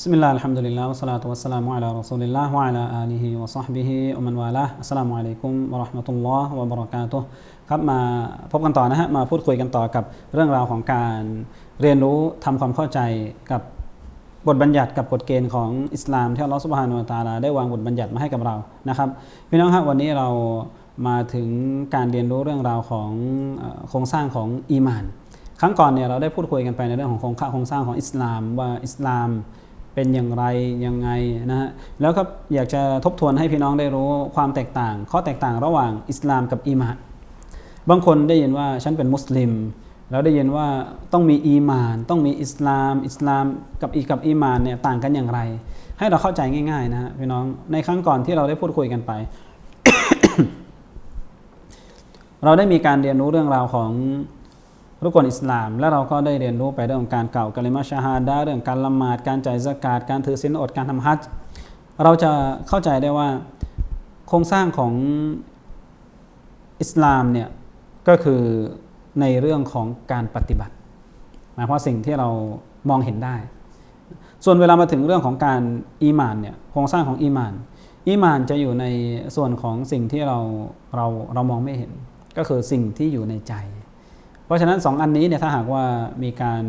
بسم الله الحمد لله والصلاة والسلام على رسول الله وعلى آله وصحبه ومن والاه السلام عليكم ورحمة الله وبركاته ครับมาพบกันต่อนะฮะมาพูดคุยกันต่อกับเรื่องราวของการเรียนรู้ทำความเข้าใจกับบทบัญญัติกับกฎเกณฑ์ของอิสลามที่อัลลอฮฺสุบฮานุวะตะอาลาได้วางบทบัญญัติมาให้กับเรานะครับพี่น้องครับวันนี้เรามาถึงการเรียนรู้เรื่องราวของเอ่อโครงสร้างของอีหมาน ครั้งก่อนเนี่ยเราได้พูดคุยกันไปในเรื่องของโครงโครงสร้างของอิสลามว่าอิสลาม เป็นอย่างไรยังไงนะฮะแล้วก็อยากจะทบทวนให้พี่น้องได้รู้ความแตกต่าง ข้อแตกต่างระหว่างอิสลามกับอีมานบางคนได้ยินว่าฉันเป็นมุสลิม แล้วได้ยินว่าต้องมีอีมาน ต้องมีอิสลาม อิสลามกับอีกับอีมานเนี่ยต่างกันอย่างไร ให้เราเข้าใจง่ายๆนะฮะพี่น้องในครั้งก่อนที่เราได้พูดคุยกันไป เราได้มีการเรียนรู้เรื่องราวของ รุกลอิสลาม และเราก็ได้เรียนรู้ไปเรื่องของการเก่ากาลิมาชาฮาดาเรื่องการละหมาดการจ่ายสกาดการถือศีลอดการทำฮัจญ์เราจะเข้าใจได้ว่าโครงสร้างของอิสลามเนี่ยก็คือในเรื่องของการปฏิบัติหมายความสิ่งที่เรามองเห็นได้ ส่วนเวลามาถึงเรื่องของการอีมานเนี่ยโครงสร้างของอีมาน อีมานจะอยู่ในส่วนของสิ่งที่เราเราเรามองไม่เห็น ก็คือสิ่งที่อยู่ในใจ ราะฉะนั้นสองอันนี้เนี่ยถ้าหากว่ามีการ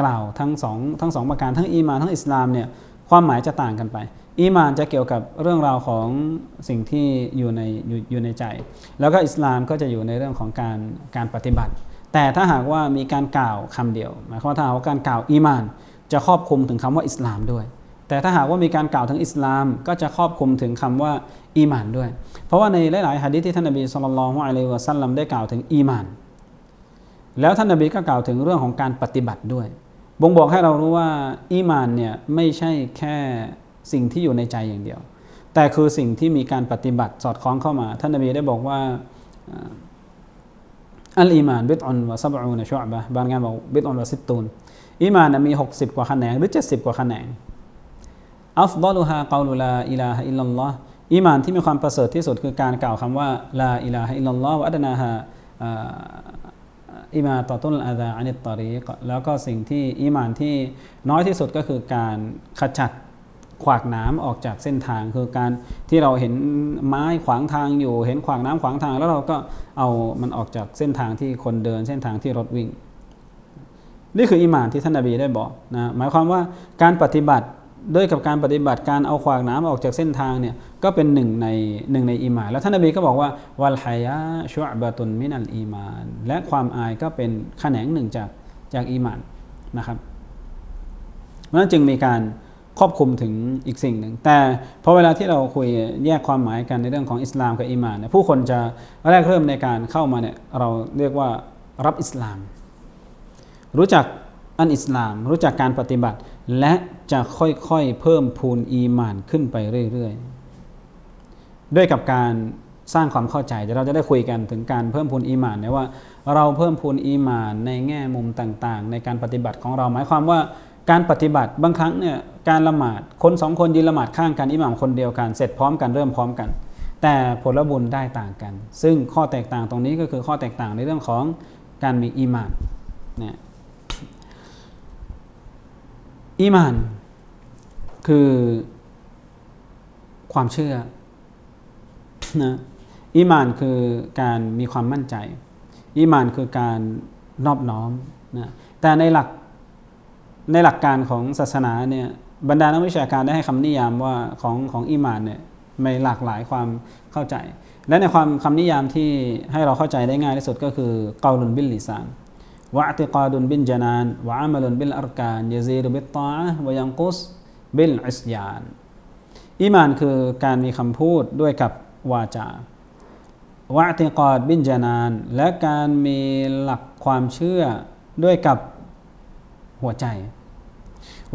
กล่าวทั้งสองทั้งสองประการทั้งอีมานทั้งอิสลามเนี่ยความหมายจะต่างกันไป อีมานจะเกี่ยวกับเรื่องราวของสิ่งที่อยู่ในอยู่อยู่ในใจ แล้วก็อิสลามก็จะอยู่ในเรื่องของการการปฏิบัติ แต่ถ้าหากว่ามีการกล่าวคำเดียว หมายความว่าถ้าหากว่าการกล่าวอีมาน จะครอบคลุมถึงคำว่าอิสลามด้วย แต่ถ้าหากว่ามีการกล่าวถึงอิสลาม ก็จะครอบคลุมถึงคำว่าอีมานด้วย เพราะว่าในหลายๆฮะดีษที่ท่านนบีสุลต่านละฮ์อะลัยฮิวะซัลลัมได้กล่าวถึงอีมาน แล้วท่านนบีก็กล่าวถึงเรื่องของการปฏิบัติด้วย บ่งบอกให้เรารู้ว่าอีมานเนี่ยไม่ใช่แค่สิ่งที่อยู่ในใจอย่างเดียว แต่คือสิ่งที่มีการปฏิบัติสอดคล้องเข้ามา ท่านนบีได้บอกว่าอัลอีมานบิดอนวะซับอูนชอบะบางงานบอกบิดอนวะสิบตูนอีมานมี 60 กว่าแขนงหรือ 70 กว่าแขนงอัฟดอลุฮะกาลุลาอิลาฮะอิลลัลลอฮ์อีมานที่มีความประเสริฐที่สุดคือการกล่าวคำว่าลาอิลาฮะอิลลัลลอฮ์วะอัดนาฮะ อิมาต่อต้นอาดาอานิตตอรีกแล้วก็สิ่งที่อีหมานที่น้อยที่สุดก็คือการขจัดขวากน้ำออกจากเส้นทางคือการที่เราเห็นไม้ขวางทางอยู่ เห็นขวากน้ำขวางทาง แล้วเราก็เอามันออกจากเส้นทางที่คนเดินเส้นทางที่รถวิ่ง นี่คืออีหมานที่ท่านนบีได้บอกนะหมายความว่าการปฏิบัติ ด้วยกับการปฏิบัติการเอาขวากน้ำออกจากเส้นทางเนี่ยก็เป็นหนึ่งในหนึ่งในอีมาน แล้วท่านนบีก็บอกว่าวัลฮายะชุอบะตุนมินัลอีมาน และความอายก็เป็นแขนงหนึ่งจากจากอีมานนะครับเพราะฉะนั้นจึงมีการครอบคลุมถึงอีกสิ่งหนึ่ง แต่พอเวลาที่เราคุยแยกความหมายกันในเรื่องของอิสลามกับอีมานเนี่ยผู้คนจะแรกเริ่มในการเข้ามาเนี่ยเราเรียกว่ารับอิสลาม รู้จัก อันอิสลาม รู้จักการปฏิบัติ และจะค่อยๆเพิ่มพูนอีมานขึ้นไปเรื่อยๆ ด้วยกับการสร้างความเข้าใจเดี๋ยวเราจะได้คุยกันถึงการเพิ่มพูนอีมานเนี่ยว่า เราเพิ่มพูนอีมานในแง่มุมต่างๆ ในการปฏิบัติของเราหมายความว่าการปฏิบัติบางครั้งเนี่ยการละหมาดคนสองคนยืนละหมาดข้างกันอิหม่ามคนเดียวกันเสร็จพร้อมกันเริ่มพร้อมกัน แต่ผลบุญได้ต่างกัน ซึ่งข้อแตกต่างตรงนี้ก็คือข้อแตกต่างในเรื่องของการมีอีหมานเนี่ย อีมาน คือความเชื่อนะอีมานคือการมีความมั่นใจ อีมานคือการนอบน้อมนะแต่ในหลักในหลักการของศาสนาเนี่ยบรรดานักวิชาการได้ให้คำนิยามว่าของของอีมานเนี่ยมีหลากหลายความเข้าใจ และในความคำนิยามที่ให้เราเข้าใจได้ง่ายที่สุดก็คือเกาลุนบิลลิซาน واعتقاد بالجنان وعمل بالأركان يزيد بالطاعة وينقص بالعصيان อีหมานคือการมีคำพูดด้วยกับวาจาวะติกอดบินจานาน และการมีหลักความเชื่อด้วยกับหัวใจ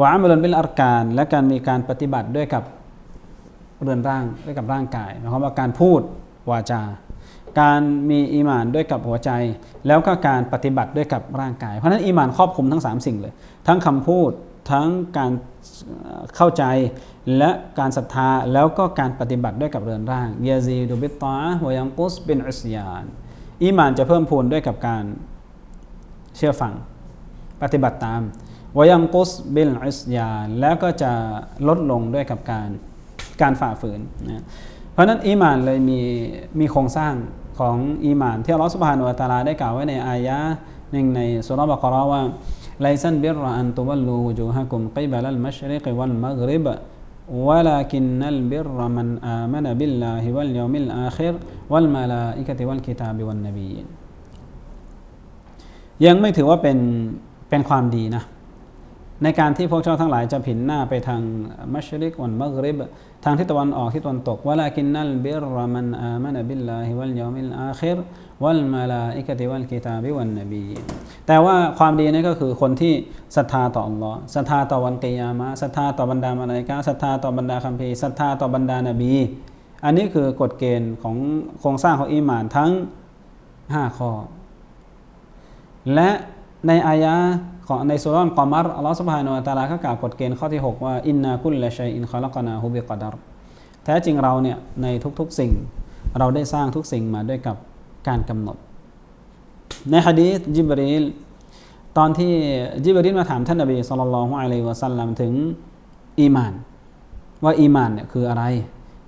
วะอัมลุนบิลอาร์การ และการมีการปฏิบัติด้วยกับเรือนร่างด้วยกับร่างกายหมายความว่าการพูดวาจา การมีอีมานด้วยกับหัวใจ แล้วก็การปฏิบัติด้วยกับร่างกาย เพราะนั้นอีมานครอบคลุมทั้ง 3 สิ่งเลย ทั้งคำพูดทั้งการเข้าใจและการศรัทธาแล้วก็การปฏิบัติด้วยกับเรือนร่างยาซีดูบิตตาฮวยังกุสเบินอุสยานอีมานจะเพิ่มพูนด้วยกับการเชื่อฟังปฏิบัติตามวยังกุสบิลอิสยานแล้วก็จะลดลงด้วยกับการการฝ่าฝืนนะเพราะนั้นอีมานเลยมีมีโครงสร้าง ของอีหมานที่อัลลอฮฺสุบฮานุวะตะอาลาได้กล่าวไว้ในอายะห์หนึ่งในสุราะห์บะเกาะเราะห์ว่าไลซันบิรอันตุวัลลูวุจูฮะกุมกิบะลัลมัชริกวัลมักริบ ولكن البر من آمن بالله واليوم الآخر والملائكة والكتاب والنبيين ยังไม่ถือว่าเป็นเป็นความดีนะ ในการที่พวกเจ้าทั้งหลายจะผินหน้าไปทางมัชริกวันมักริบทางทิศตะวันออกทิศตะวันตกวะลากินนัลบิรมันอามันบิลลาฮิวัลยอมิลอาคิรวัลมาลาอิกติวัลกิตาบิวันนบีแต่ว่าความดีนั่นก็คือคนที่ศรัทธาต่ออัลลอฮ์ศรัทธาต่อวันกิยามะศรัทธาต่อบรรดามาลาอิกะศรัทธาต่อบรรดาคัมภีร์ศรัทธาต่อบรรดานบี อันนี้คือกฎเกณฑ์ของโครงสร้างของอีหมานทั้ง 5 ข้อ และในอายะ ของในสุรานกอมัรอัลลอฮฺสุบฮานาอัลตะอาลาก็กล่าวกฎเกณฑ์ข้อที่ 6 ว่าอินนาคุลละชัยอินคอลักนาฮุบิกอดารแท้จริงเราเนี่ยในทุกๆสิ่ง เราได้สร้างทุกสิ่งมาด้วยกับการกำหนด ในฮะดีษจิบรีลตอนที่จิบรีลมาถามท่านนบีสุลต่านละฮ์อะลัยวะสัลลัมถึงอีมาน ว่าอีมานเนี่ยคืออะไร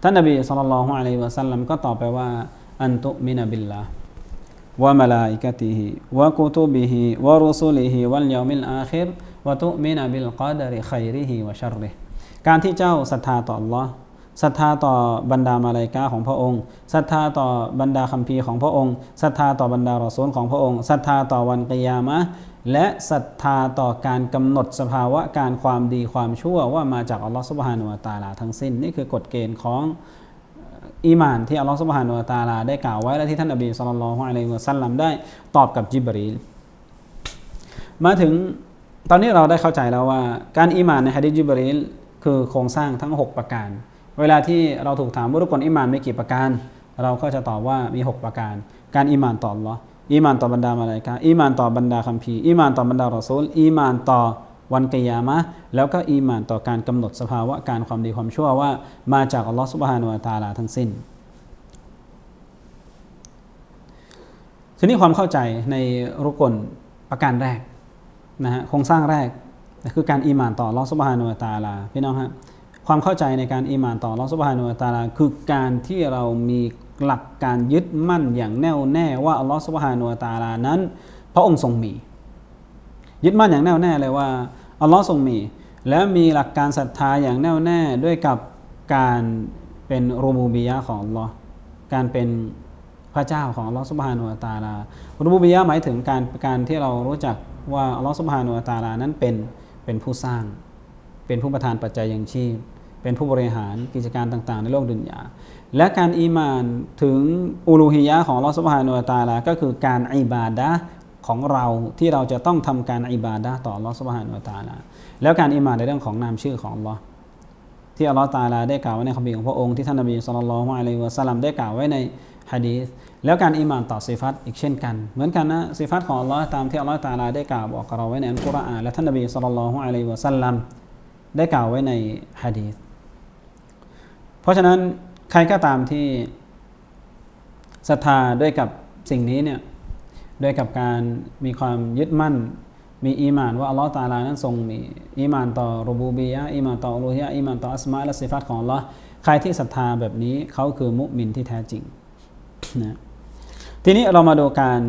ท่านนบีสุลต่านละฮ์อะลัยวะสัลลัมก็ตอบไปว่าอันตุมินะบิลลา وملائكته وكتبه ورسله واليوم الآخر وتؤمن بالقدر خيره وشره การที่เจ้าศรัทธาต่อ Allah ศรัทธาต่อบรรดามาลายกาของพระองค์ศรัทธาต่อบรรดาคัมภีร์ของพระองค์ศรัทธาต่อบรรดารอซูลของพระองค์ศรัทธาต่อวันกิยามะห์และศรัทธาต่อการกำหนดสภาวะการความดีความชั่วว่ามาจากอัลลอฮฺสุบฮานุวะตาลาทั้งสิ้น นี่คือกฎเกณฑ์ของ อีมานที่อัลลอฮฺสุบฮานุวตาลาได้กล่าวไว้และที่ท่านนบีสุลต่านละฮ์อะลัยฮุสัลลัมได้ตอบกับจิบรีลมาถึงตอนนี้เราได้เข้าใจแล้วว่า การอีมานในฮะดิษจิบรีลคือโครงสร้างทั้ง 6 ประการ เวลาที่เราถูกถามว่ารุกลอีมานมีกี่ประการ เราก็จะตอบว่ามี 6 ประการ การอีมานต่ออัลลอฮ์อีมานต่อบรรดามาลายกาอีมานต่อบรรดาคัมภีร์อีมานต่อบรรดารอซูลอีมานต่อ วันกิยามะแล้วก็อีมานต่อการกำหนดสภาวะการความดีความชั่วว่า มาจากอัลลอฮ์สุบฮานุวะตาลาทั้งสิ้น ทีนี้ความเข้าใจในรุกลประการแรกนะฮะโครงสร้างแรกคือการอีหมานต่อลอสุบฮานุวะตาลาพี่น้องฮะความเข้าใจในการอีหมานต่อลอสุบฮานุวะตาลาคือการที่เรามีหลักการยึดมั่นอย่างแน่วแน่ว่าอัลลอฮฺสุบฮานุวะตาลานั้น พระองค์ทรงมี ยึดมั่นอย่างแน่วแน่เลยว่าอัลลอฮ์ทรงมี และมีหลักการศรัทธาอย่างแน่วแน่ด้วยกับการเป็นรูบูบียะของอัลลอฮ์การเป็นพระเจ้าของอัลลอฮ์สุบฮานุวะตาลารูบูบียะหมายถึงการการที่เรารู้จักว่าอัลลอฮ์สุบฮานุวะตาลานั้นเป็นเป็นผู้สร้าง เป็นผู้ประทานปัจจัยยังชีพ เป็นผู้บริหารกิจการต่างๆ ในโลกดุนยาและการอีมานถึงอูลูฮิยะของอัลลอฮ์สุบฮานุวะตาลาก็คือการอิบาดะ ของเราที่เราจะต้องทำการอิบาดะต่อลอสุบฮานุวตาลาแล้วการอีมานในเรื่องของนามชื่อของลอที่อัลลอฮ์ตาลาได้กล่าวไว้ในคัมภีร์ของพระองค์ที่ท่านนบีสุลต่านละฮ์อะลัยวะสัลลัมได้กล่าวไว้ในฮะดีษแล้วการอีมานต่อสิฟัตอีกเช่นกัน เหมือนกันนะสิฟัตของอัลลอฮ์ตามที่อัลลอฮ์ตาลาได้กล่าวบอกกับเราไว้ในอัลกุรอานและท่านนบีสุลต่านละฮ์อะลัยวะสัลลัมได้กล่าวไว้ในฮะดีษเพราะฉะนั้นใครก็ตามที่ศรัทธาด้วยกับสิ่งนี้เนี่ย ด้วยกับการมีความยึดมั่น มีอีมานว่าอัลลอฮ์ตาลานั้นทรงมีอีมานต่อรบูบียะอีมานต่ออูลูฮิยะอีมานต่ออัสมาและสิฟัตของอัลลอฮ์ใครที่ศรัทธาแบบนี้เขาคือมุมินที่แท้จริงนะทีนี้เรามาดูการ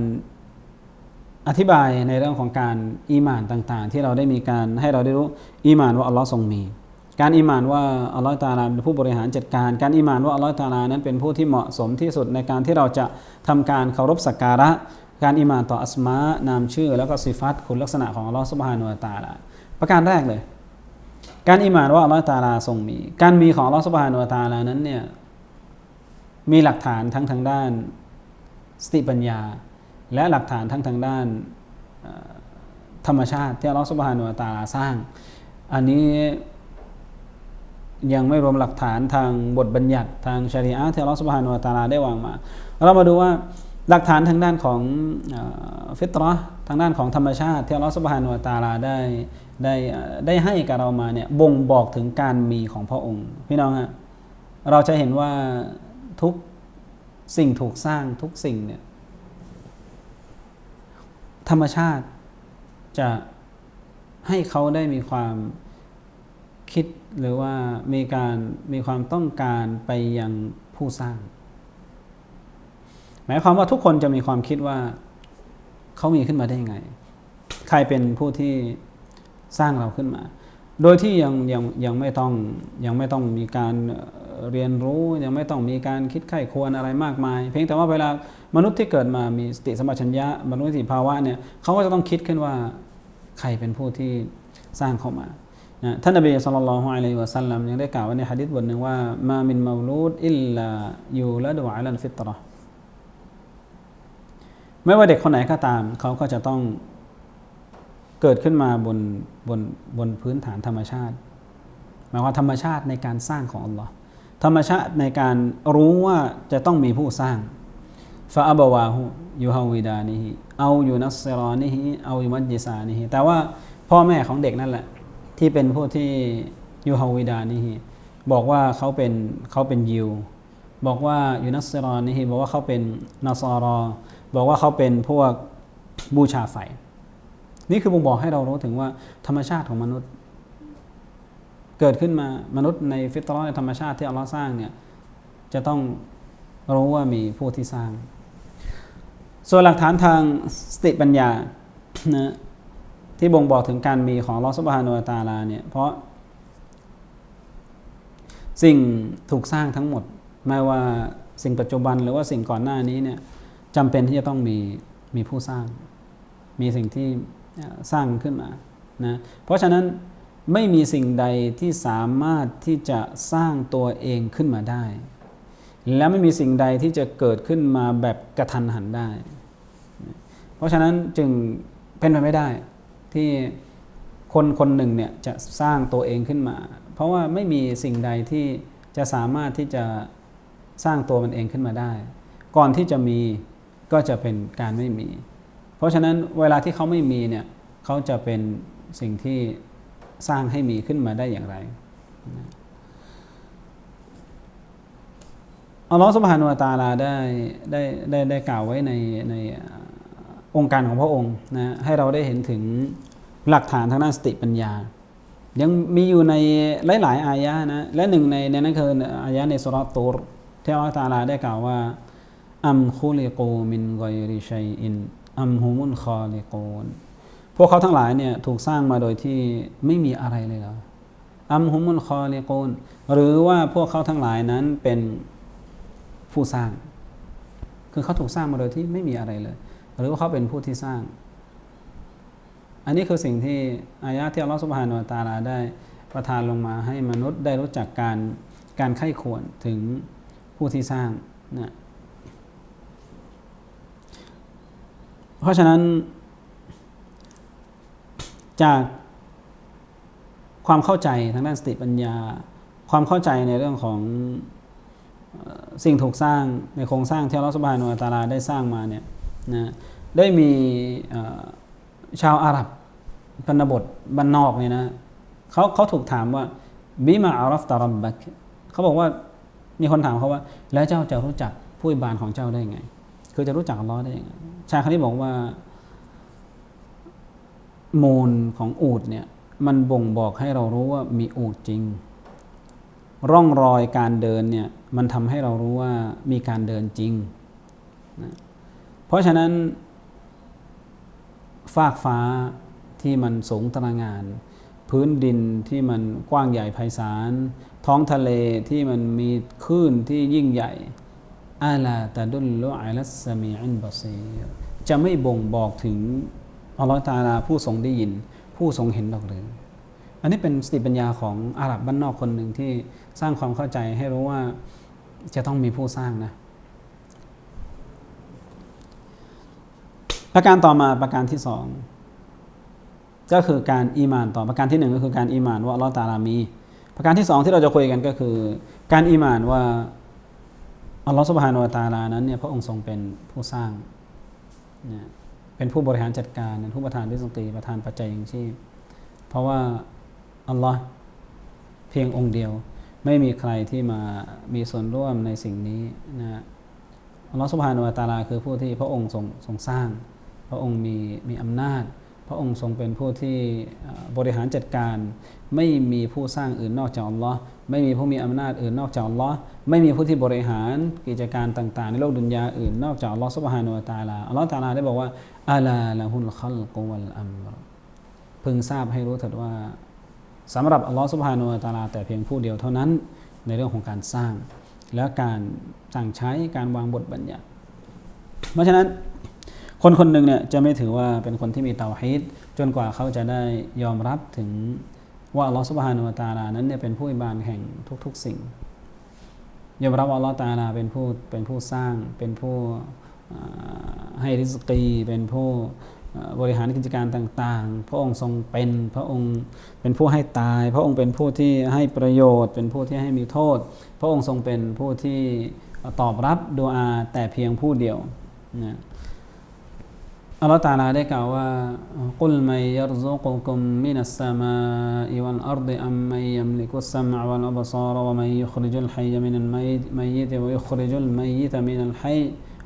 อธิบายในเรื่องของการอีมานต่างๆ ที่เราได้มีการให้เราได้รู้อีมานว่าอัลลอฮ์ทรงมี การอีมานว่าอัลลอฮ์ตาลาเป็นผู้บริหารจัดการ การอีมานว่าอัลลอฮ์ตาลานั้นเป็นผู้ที่เหมาะสมที่สุดในการที่เราจะทำการเคารพสักการะ การอีมานต่ออัสมานามชื่อ แล้วก็สิฟัตคุณลักษณะของอัลลอฮ์สุบฮานุวตาลาประการแรกเลย การอีมานว่าอัลลอฮ์ตาลาทรงมี การมีของอัลลอฮ์สุบฮานุวตาลานั้นเนี่ยมีหลักฐานทั้งทางด้านสติปัญญา และหลักฐานทั้งทางด้านธรรมชาติที่อัลลอฮฺสุบฮานุวตาลาสร้าง อันนี้ยังไม่รวมหลักฐานทางบทบัญญัติทางชริอะที่อัลลอฮฺสุบฮานุวะตาลาได้วางมา เรามาดูว่า หลักฐานทางด้านของฟิตรอทางด้านของธรรมชาติที่อัลลอฮฺสุบฮานุวตาลาได้ได้ได้ให้กับเรามาเนี่ยบ่งบอกถึงการมีของพระองค์ พี่น้องฮะเราจะเห็นว่าทุกสิ่งถูกสร้างทุกสิ่งเนี่ยธรรมชาติจะให้เขาได้มีความคิดหรือว่ามีการมีความต้องการไปยังผู้สร้าง หมายความว่าทุกคนจะมีความคิดว่าเขามีขึ้นมาได้ยังไง ใครเป็นผู้ที่สร้างเราขึ้นมา โดยที่ยังยังยังไม่ต้องยังไม่ต้องมีการเรียนรู้ยังไม่ต้องมีการคิดไข้ควรอะไรมากมาย เพียงแต่ว่าเวลามนุษย์ที่เกิดมามีสติสัมปชัญญะบรรลุนิติภาวะเนี่ยเขาก็จะต้องคิดขึ้นว่าใครเป็นผู้ที่สร้างเขามานะท่านนบีสุลต่านละฮ์อะลัยฮิวะสัลลัมยังได้กล่าวไว้ในฮะดิษบทหนึ่งว่ามามินมาลูดอิลลายูละดูอะลันฟิตราะห์ ไม่ว่าเด็กคนไหนก็ตาม เขาก็จะต้องเกิดขึ้นมาบนบนบนพื้นฐานธรรมชาติหมายความว่าธรรมชาติในการสร้างของอัลลอฮ์ธรรมชาติในการรู้ว่าจะต้องมีผู้สร้างฟาอับวาหูยูฮาวิดานิฮิเอาอยู่นัสเซรอนิฮิเอาอยู่มัจยิซานิฮิแต่ว่าพ่อแม่ของเด็กนั่นแหละ ที่เป็นผู้ที่ยูฮาวิดานิฮิบอกว่าเขาเป็นเขาเป็นยิว บอกว่าอยู่นัสเซรอนิฮิบอกว่าเขาเป็นนาซอรอ บอกว่าเขาเป็นพวกบูชาไฟ นี่คือบ่งบอกให้เรารู้ถึงว่าธรรมชาติของมนุษย์ เกิดขึ้นมามนุษย์ในฟิตรอในธรรมชาติที่อัลลอฮ์สร้างเนี่ยจะต้องรู้ว่ามีผู้ที่สร้าง ส่วนหลักฐานทางสติปัญญานะที่บ่งบอกถึงการมีของอัลอสบานุวะตาลาเนี่ยเพราะ สิ่งถูกสร้างทั้งหมด ไม่ว่าสิ่งปัจจุบันหรือว่าสิ่งก่อนหน้านี้เนี่ย จำเป็นที่จะต้องมีมีผู้สร้าง มีสิ่งที่สร้างขึ้นมานะเพราะฉะนั้นไม่มีสิ่งใดที่สามารถที่จะสร้างตัวเองขึ้นมาได้ และไม่มีสิ่งใดที่จะเกิดขึ้นมาแบบกระทันหันได้ เพราะฉะนั้นจึงเป็นไปไม่ได้ที่คนคนหนึ่งเนี่ยจะสร้างตัวเองขึ้นมา เพราะว่าไม่มีสิ่งใดที่จะสามารถที่จะสร้างตัวมันเองขึ้นมาได้ ก่อนที่จะมี ก็จะเป็นการไม่มี เพราะฉะนั้นเวลาที่เขาไม่มีเนี่ยเขาจะเป็นสิ่งที่สร้างให้มีขึ้นมาได้อย่างไรอัลลอฮฺสุบฮานุตาลาได้ได้ได้ได้กล่าวไว้ในในองค์การของพระองค์นะให้เราได้เห็นถึงหลักฐานทางด้านสติปัญญา ยังมีอยู่ในหลาย ๆ อายะนะ และหนึ่งในในนั้นคืออายะในสุรตูรที่อัลลอฮฺตาลาได้กล่าวว่า อัมคุลิกูมินกอยริชัยอินอัมฮุมุนคอลิกูนพวกเขาทั้งหลายเนี่ยถูกสร้างมาโดยที่ไม่มีอะไรเลยเหรออัมฮุมุนคอลิกูนหรือว่าพวกเขาทั้งหลายนั้นเป็นผู้สร้าง คือเขาถูกสร้างมาโดยที่ไม่มีอะไรเลย หรือว่าเขาเป็นผู้ที่สร้าง อันนี้คือสิ่งที่อายะที่อัลลอฮฺสุบฮานุวตาลาได้ประทานลงมาให้มนุษย์ได้รู้จักการการไข้ควรถึงผู้ที่สร้างนะ เพราะฉะนั้น จากความเข้าใจทางด้านสติปัญญา ความเข้าใจในเรื่องของสิ่งถูกสร้างในโครงสร้างที่อัลลอฮฺสุบฮานุวตาลาได้สร้างมาเนี่ยนะได้มีชาวอาหรับปนบทบ้านอกเนี่ยนะเขาเขาถูกถามว่าบิมาอารัฟตารับบักเขาบอกว่ามีคนถามเขาว่า แล้วเจ้าจะรู้จักผู้บานของเจ้าได้ไง คือจะรู้จักอัลลอฮ์ได้ยังไงชายคนนี้บอกว่า มูลของอูดเนี่ย มันบ่งบอกให้เรารู้ว่ามีอูดจริง ร่องรอยการเดินเนี่ย มันทำให้เรารู้ว่ามีการเดินจริงนะเพราะฉะนั้น ฟากฟ้าที่มันสูงตระหงาน พื้นดินที่มันกว้างใหญ่ไพศาล ท้องทะเลที่มันมีคลื่นที่ยิ่งใหญ่ อาลาตะดุลลอัลัสสมีอินบาซีจะไม่บ่งบอกถึงอัลลอฮฺตาลาผู้ทรงได้ยิน ผู้ทรงเห็นดอกหรือ อันนี้เป็นสติปัญญาของอาหรับบ้านนอกคนหนึ่งที่สร้างความเข้าใจให้รู้ว่าจะต้องมีผู้สร้างนะประการต่อมาประการที่สองก็คือการอีมานต่อประการที่หนึ่งก็คือการอีมานว่าอัลลอฮฺตาลามี ประการที่สองที่เราจะคุยกันก็คือ การอีมานว่า อัลลอฮฺสุบฮานุวะตาลานั้นเนี่ยพระองค์ทรงเป็นผู้สร้างเนี่ยเป็นผู้บริหารจัดการเป็นผู้ประธานริสกีประธานปัจจัยย่างชีพ เพราะว่าอัลลอฮ์เพียงองค์เดียว ไม่มีใครที่มามีส่วนร่วมในสิ่งนี้นะอัลลอฮ์สุบฮานุวะตาลาคือผู้ที่พระองค์ทรงทรงสร้าง พระองค์มีมีอำนาจ พระองค์ทรงเป็นผู้ที่บริหารจัดการ ไม่มีผู้สร้างอื่นนอกจากอัลลอฮ์ไม่มีผู้มีอำนาจอื่นนอกจากอัลลอฮ์ไม่มีผู้ที่บริหารกิจการต่างๆ ในโลกดุนยาอื่นนอกจากอัลลอฮ์ซุบฮานุวะตาลาอัลลอฮ์ตาลาได้บอกว่าอาลาละฮุลคัลกุวัลอัมรพึงทราบให้รู้เถิดว่าสำหรับอัลลอฮ์ซุบฮานุวะตาลาแต่เพียงผู้เดียวเท่านั้นในเรื่องของการสร้าง และการสั่งใช้การวางบทบัญญัติ เพราะฉะนั้น คนคนหนึ่งเนี่ยจะไม่ถือว่าเป็นคนที่มีเตาฮีดจนกว่าเขาจะได้ยอมรับถึงว่าอัลลอฮฺสุบฮานุวะตาลานั้นเนี่ยเป็นผู้อิบานแห่งทุกๆสิ่ง ยอมรับว่าอัลลอฮฺตาลาเป็นผู้เป็นผู้สร้างเป็นผู้ให้ริสกีเป็นผู้บริหารกิจการต่างๆ พระองค์ทรงเป็นพระองค์เป็นผู้ให้ตาย พระองค์เป็นผู้ที่ให้ประโยชน์ เป็นผู้ที่ให้มีโทษ พระองค์ทรงเป็นผู้ที่ตอบรับดูอาแต่เพียงผู้เดียวนะ อัลลอฮฺตาลาได้กล่าวว่ากุลมัยยรซุกุกุมมินัสสมาอิวัลอัรฎิอัมมัยยัมลิกุสซัมะวัลอับซารวะมัยยุคริจุลฮัยมินัลมัยยิตวะยุคริจุลมัยยิตมินัลฮัย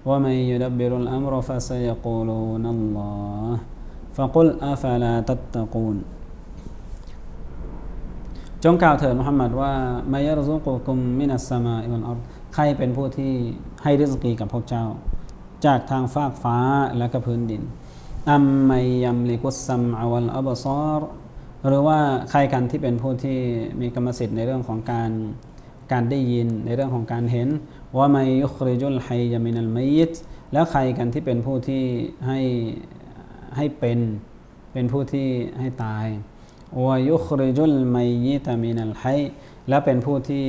ومن يدبر الأمر فسيقولون الله فقل أفلا تتقون จงกล่าวเถิดมุฮัมมัดว่ามายรซุกุกุมมินัสสมาอิวัลอัรฎใครเป็นผู้ที่ให้ริสกีกับพวกเจ้า จากทางฟากฟ้าและก็พื้นดินอัมมยัมลิกุสซัมอวัลอับซอรหรือว่าใครกันที่เป็นผู้ที่มีกรรมสิทธิ์ในเรื่องของการการได้ยินในเรื่องของการเห็นว่าไมยุคริจุลไฮยามินัลมัยิตแล้วใครกันที่เป็นผู้ที่ให้ให้เป็นเป็นผู้ที่ให้ตายวายุคริจุลไมยิตามินัลไฮและเป็นผู้ที่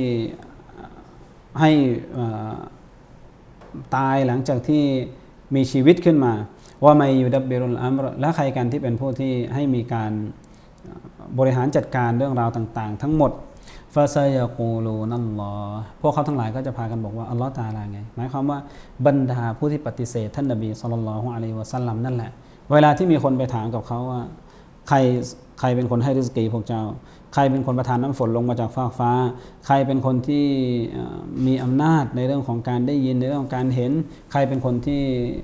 ให้อ่อ ตายหลังจากที่มีชีวิตขึ้นมา ว่าไม่อยู่ดับเบรุลอัมรและใครกันที่เป็นผู้ที่ให้มีการบริหารจัดการเรื่องราวต่าง ๆ ทั้งหมดฟาซายากูลูนัลลอฮ์พวกเขาทั้งหลายก็จะพากันบอกว่าอัลลอฮ์ตาลาไง หมายความว่าบรรดาผู้ที่ปฏิเสธท่านนบีสุลต่านละฮ์อะลัยวะสัลลัมนั่นแหละ เวลาที่มีคนไปถามกับเขาว่า ใครใครเป็นคนให้ริสกีพวกเจ้า ใครเป็นคนประทานน้ำฝนลงมาจากฟากฟ้า ใครเป็นคนที่มีอำนาจในเรื่องของการได้ยินในเรื่องของการเห็น ใครเป็นคนที่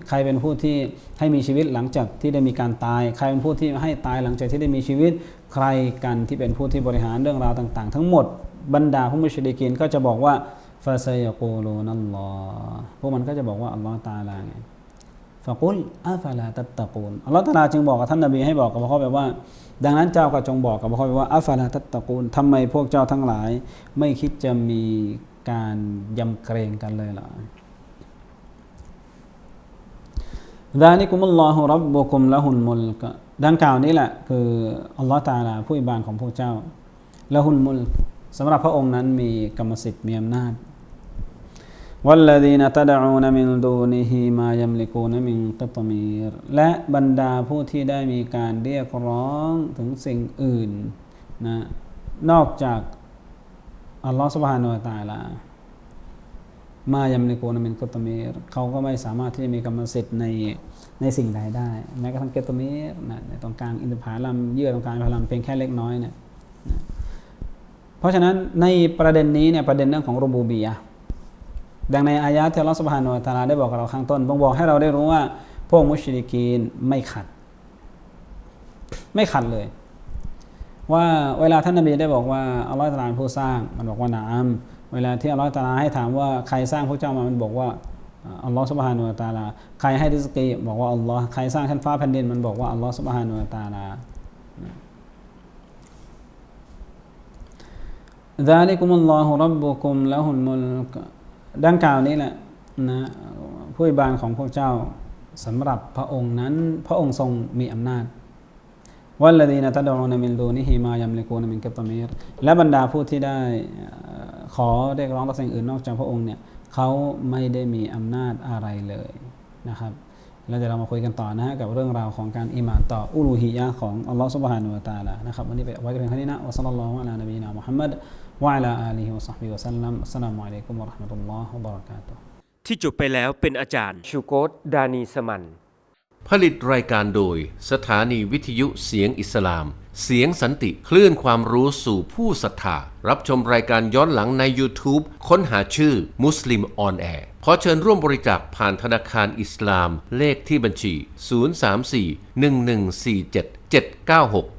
ใครเป็นผู้ที่ให้มีชีวิตหลังจากที่ได้มีการตาย ใครเป็นผู้ที่ให้ตายหลังจากที่ได้มีชีวิต ใครกันที่เป็นผู้ที่บริหารเรื่องราวต่าง ๆ ทั้งหมดบรรดาผู้มุชริกีนก็จะบอกว่าฟาซยกูลูนัลลอฮ์พวกมันก็จะบอกว่าอัลลอฮ์ตาลาไง ฟะกุลอาฟาลาตัตตะกูลอัลลอฮฺตาลาจึงบอกกับท่านนบีให้บอกกับพวกเขาไปว่า ดังนั้นเจ้าก็จงบอกกับพวกเขาไปว่าอาฟาลาตัตตะกูลทำไมพวกเจ้าทั้งหลาย ไม่คิดจะมีการยำเกรงกันเลยล่ะดานิกุมุลลอฮุรับบุกุมละหุนมุลกดังกล่าวนี้แหละ คืออัลลอฮฺตาลาผู้อิบานของพวกเจ้าละหุนมุลสำหรับพระองค์นั้นมีกรรมสิทธิ์มีอำนาจ والذين تدعون من دونه ما يملكون من قطمير และบรรดาผู้ที่ได้มีการเรียกร้องถึงสิ่งอื่นนะนอกจากอัลลอฮฺสุบฮานาอัลตาลา มายัมลิกูนมินกุตมีรเขาก็ไม่สามารถที่จะมีกรรมสิทธิ์ในในสิ่งใดได้ แม้กระทั่งเกตมีรนะในตรงกลางอินทผลัมเยื่อตรงกลางอินทผลัมเพียงแค่เล็กน้อยเนี่ยนะเพราะฉะนั้นในประเด็นนี้เนี่ยประเด็นเรื่องของรูบูบียะห์ ดังในอายะห์ที่อัลลอฮฺสุบฮานาอัลตะอาลาได้บอกกับเราข้างต้นบ่งบอกให้เราได้รู้ว่า พวกมุชริกีนไม่ขัด ไม่ขัดเลย ว่าเวลาท่านนบีได้บอกว่าอัลลอฮฺตะอาลาเป็นผู้สร้าง มันบอกว่านาอัมเวลาที่อัลลอฮฺตะอาลาให้ถามว่าใครสร้างพวกเจ้ามามันบอกว่าอัลลอฮฺสุบฮานาอัลตะอาลาใครให้ริสกีบอกว่าอัลลอฮ์ใครสร้างชั้นฟ้าแผ่นดินมันบอกว่าอัลลอฮฺสุบฮานาอัลตะอาลา ذلكم الله ربكم له الملك ดังกล่าวนี้แหละนะผู้อิบานของพวกเจ้าสำหรับพระองค์นั้น พระองค์ทรงมีอำนาจวัลลดีนตัดอูนมินดูนิฮิมายัมลิกูนมินกัตตมีรและบรรดาผู้ที่ได้เอ่อขอเรียกร้องต่อสิ่งอื่นนอกจากพระองค์เนี่ยเขาไม่ได้มีอำนาจอะไรเลยนะครับแล้วเดี๋ยวเรามาคุยกันต่อนะฮะกับเรื่องราวของการอิมานต่ออุลูฮียะของอัลลอฮฺสุบฮานุวะตาลานะครับวันนี้ไปเอาไว้เพียงเท่านี้นะวะซัลลัลลอฮุอะลานบีนะมุฮัมมัด وعلى آله وصحبه وسلم السلام عليكم ورحمة الله وبركاته ที่จบไปแล้วเป็นอาจารย์ ชูโกตดานีสมัน ผลิตรายการโดยสถานีวิทยุเสียงอิสลาม เสียงสันติคลื่นความรู้สู่ผู้ศรัทธา รับชมรายการย้อนหลังใน YouTube ค้นหาชื่อมุสลิมออนแอร์ขอเชิญร่วมบริจาคผ่านธนาคารอิสลาม เลขที่บัญชี 034 1147 796